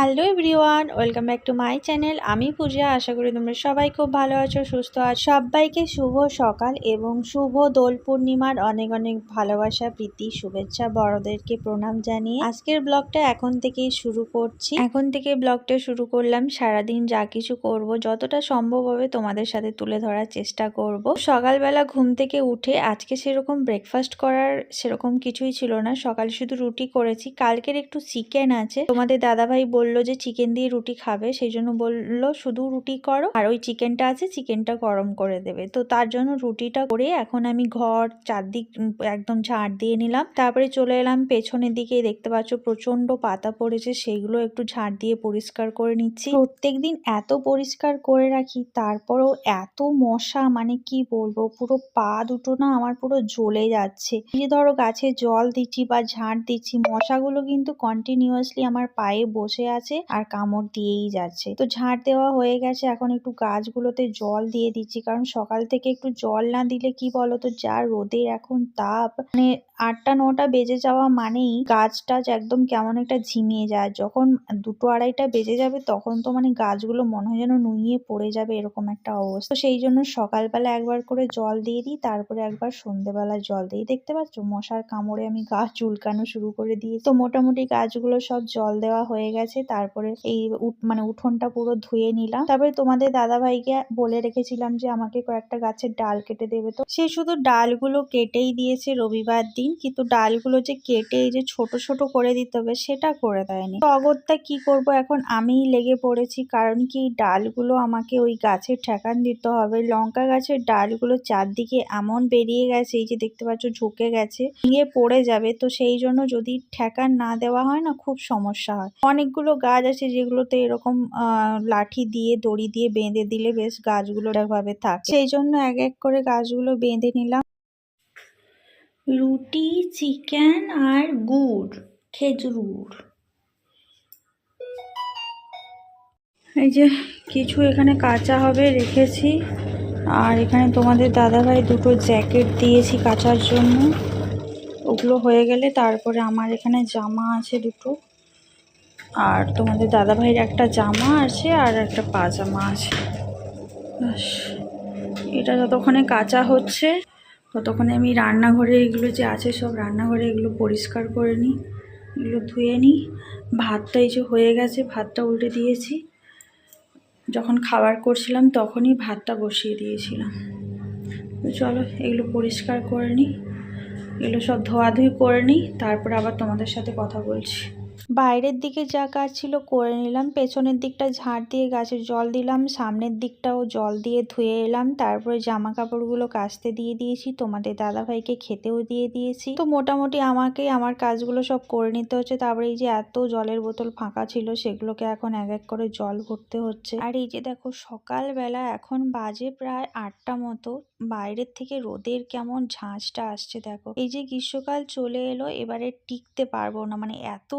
Hello everyone, welcome back to my channel. আমি পূজা, আশা করি তোমরা সবাই খুব ভালো আছো, সুস্থ আছো। সবাইকে শুভ সকাল এবং শুভ দোল পূর্ণিমার অনেক অনেক ভালোবাসা, প্রীতি, শুভেচ্ছা বড়দেরকে প্রণাম জানিয়ে আজকের ব্লগটা এখন থেকেই শুরু করছি। এখন থেকে ব্লগটা শুরু করলাম, সারাদিন যা কিছু করব, যতটা সম্ভব হবে তোমাদের সাথে তুলে ধরার চেষ্টা করব। সকালবেলা ঘুম থেকে উঠে আজকে সেরকম ব্রেকফাস্ট করার সেরকম কিছুই ছিল না। সকালে শুধু রুটি করেছি, কালকের একটু চিকেন আছে। তোমাদের দাদাভাই বলল যে চিকেন দিয়ে রুটি খাবে, সেই জন্য বলল, শুধু রুটি করো, আর ওই চিকেনটা আছে চিকেনটা গরম করে দেবে। তো তার জন্য রুটিটা করে এখন আমি ঘর চারদিক একদম ঝাড় দিয়ে নিলাম। তারপরে চলে এলাম, পেছনের দিকে দেখতে পাচ্ছ প্রচণ্ড পাতা পড়েছে, সেগুলো একটু ঝাড় দিয়ে পরিষ্কার করে নিচ্ছি। প্রত্যেক দিন এত পরিষ্কার করে রাখি, তারপরও এত মশা মানে কি বলব, পুরো পা দুটো না আমার পুরো জ্বলে যাচ্ছে। যে ধরো গাছে জল দিচ্ছি বা ঝাড় দিচ্ছি, মশাগুলো কিন্তু কন্টিনিউয়াসলি আমার পায়ে বসে আছে আর কামড় দিয়েই যাচ্ছে। তো ঝাড় দেওয়া হয়ে গেছে। এখন একটু গাছগুলোতে জল দিয়ে দিচ্ছি। কারণ সকাল থেকে একটু জল না দিলে কি বলতো? যা রোদের এখন তাপ। মানে আটটা, নটা বেজে যাওয়া মানেই গাছ টাছ একদম কেমন একটা ঝিমিয়ে যায়। যখন দুটো আড়াইটা বেজে যাবে তখন তো মানে গাছগুলো মনে হয় যেন নুইয়ে পড়ে যাবে এরকম একটা অবস্থা। সেই জন্য সকালবেলা একবার করে জল দিয়ে দিই। তারপরে একবার সন্ধেবেলা জল দিই। দেখতে পাচ্ছ? মশার কামড়ে আমি গাছ চুলকানো শুরু করে দিই তো মোটামুটি গাছগুলো সব জল দেওয়া হয়ে গেছে। তারপরে এই মানে উঠোনটা পুরো ধুয়ে নিলাম। তারপরে তোমাদের দাদা ভাইকে বলে রেখেছিলাম যে, আমাকে কয়েকটা গাছের ডাল কেটে দেবে। তো সে শুধু ডালগুলো কেটেই দিয়েছে রবিবার দিন, কিন্তু ডালগুলো যে কেটে এই যে ছোট ছোট করে দিতে হবে, সেটা করে দেয়নি। তো অগত্যা কি করব এখন? আমিই লেগে পড়েছি, কারণ কি ডালগুলো আমাকে ওই গাছের ঠেকান দিতে হবে। লঙ্কা গাছের ডালগুলো চারদিকে এমন বেরিয়ে গেছে, এই যে দেখতে পাচ্ছ ঝুঁকে গেছে, ভেঙে পড়ে যাবে। তো সেই জন্য যদি ঠেকান না দেওয়া হয় না, খুব সমস্যা হয়। অনেকগুলো গাছ আছে যেগুলোতে এরকম লাঠি দিয়ে, দড়ি দিয়ে বেঁধে দিলে বেশ গাছগুলো ভাবে থাকে। সেই জন্য এক এক করে গাছগুলো বেঁধে নিলাম। রুটি, চিকেন আর গুড়, খেজুর গুড়। এই যে কিছু এখানে কাঁচা হবে রেখেছি। আর এখানে তোমাদের দাদাভাই দুটো জ্যাকেট দিয়েছি কাচার জন্য। ওগুলো হয়ে গেলে তারপরে আমার এখানে জামা আছে দুটো। আর তোমাদের দাদাভাইয়ের একটা জামা আছে আর একটা পাজামা আছে। এটা যতক্ষণে কাঁচা হচ্ছে, ততক্ষণে আমি রান্নাঘরে এগুলো যে আছে সব রান্নাঘরে এগুলো পরিষ্কার করে নিই, এগুলো ধুয়ে নিই। ভাতটা এই যে হয়ে গেছে, ভাতটা উল্টে দিয়েছি। যখন খাবার করছিলাম তখনই ভাতটা বসিয়ে দিয়েছিলাম। চলো এগুলো পরিষ্কার করে নিই, এগুলো সব ধোয়াধুয়ি করে নিই, তারপরে আবার তোমাদের সাথে কথা বলছি। বাইরের দিকে যা কাজ ছিল করে নিলাম। পেছনের দিকটা ঝাড় দিয়ে গাছে জল দিলাম। সামনের দিকটাও জল দিয়ে ধুয়ে এলাম। তারপরে জামা কাপড়গুলো কাচতে দিয়ে দিয়েছি। তোমাদের দাদাভাইকে খেতেও দিয়ে দিয়েছি। তো মোটামুটি আমাকে, আমার কাজগুলো সব করে নিতে হচ্ছে। তারপরে এই যে এত জলের বোতল ফাঁকা ছিল, সেগুলোকে এখন এক এক করে জল ভরতে হচ্ছে। আর এই যে দেখো, সকালবেলা এখন বাজে প্রায় আটটা মতো। বাইরের থেকে রোদের কেমন ঝাঁঝটা আসছে দেখো। এই যে গ্রীষ্মকাল চলে এলো, এবারে টিকতে পারব না। মানে এত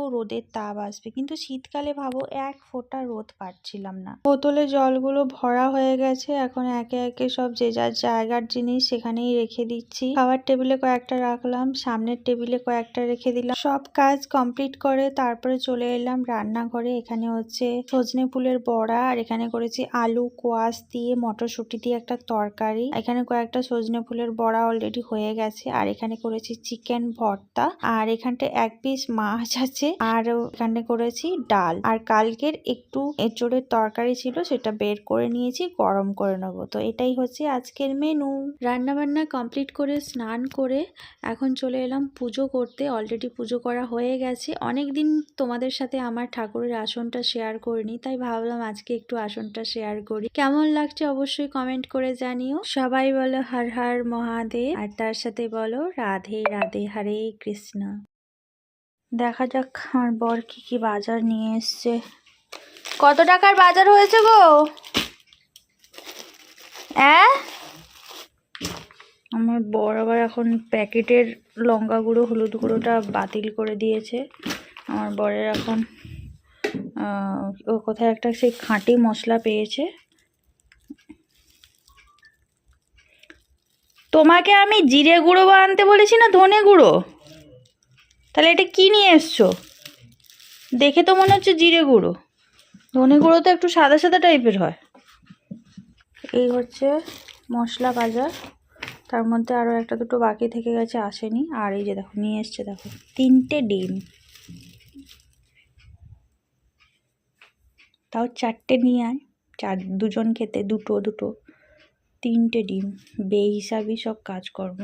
রোদের তাপ আসবে। কিন্তু শীতকালে ভাবো, এক ফোঁটা রোদ পাচ্ছিলাম না। বোতলে জলগুলো ভরা হয়ে গেছে। এখন একে একে সব যে যার জায়গার জিনিস সেখানেই রেখে দিচ্ছি। খাবার টেবিলে কয়েকটা রাখলাম, সামনের টেবিলে কয়েকটা রেখে দিলাম। সব কাজ কমপ্লিট করে তারপরে চলে এলাম রান্নাঘরে। এখানে হচ্ছে সজনে ফুলের বড়া, আর এখানে করেছি আলু, কোয়াশ দিয়ে মটরশুঁটি দিয়ে একটা তরকারি। এখানে কয়েকটা সজনে ফুলের বড়া অলরেডি হয়ে গেছে। আর এখানে করেছি চিকেন ভর্তা। আর এখানটা এক পিস মাছ আছে। আর এখানে করেছি ডাল। আর কালকের একটু এঁচড়ের তরকারি ছিল, সেটা বের করে নিয়েছি, গরম করে নেব। তো এটাই হচ্ছে আজকের মেনু রান্না বান্না কমপ্লিট করে, স্নান করে এখন চলে এলাম পুজো করতে। অলরেডি পুজো করা হয়ে গেছে। অনেক দিন তোমাদের সাথে আমার ঠাকুরের আসনটা শেয়ার করিনি, তাই ভাবলাম আজকে একটু আসনটা শেয়ার করি। কেমন লাগছে অবশ্যই কমেন্ট করে জানিও। সবাই বলো হর হর মহাদেব, আর তার সাথে বলো রাধে রাধে হরে কৃষ্ণ। দেখা যাক আমার বর কি কি বাজার নিয়ে এসছে। কত টাকার বাজার হয়েছে গো? আমার বর আবার এখন প্যাকেটের লঙ্কা গুঁড়ো, হলুদ গুঁড়োটা বাতিল করে দিয়েছে। আমার বরের এখন ও কোথায় একটা সেই খাঁটি মশলা পেয়েছে। তোমাকে আমি জিরে গুঁড়ো আনতে বলেছি না ধনে গুঁড়ো? তাহলে এটা কি নিয়ে এসছো? দেখে তো মনে হচ্ছে জিরে গুঁড়ো। ধনে গুঁড়ো তো একটু সাদা সাদা টাইপের হয়। এই হচ্ছে মশলা বাজার। তার মধ্যে আরও একটা দুটো বাকি থেকে গেছে, আসেনি। আর এই যে দেখো, নিয়ে এসছে দেখো, তিনটে ডিম। তাও চারটে নিয়ে আয়। চার, দুজন খেতে, দুটো দুটো। তিনটে ডিম। বে হিসাবই সব কাজকর্ম।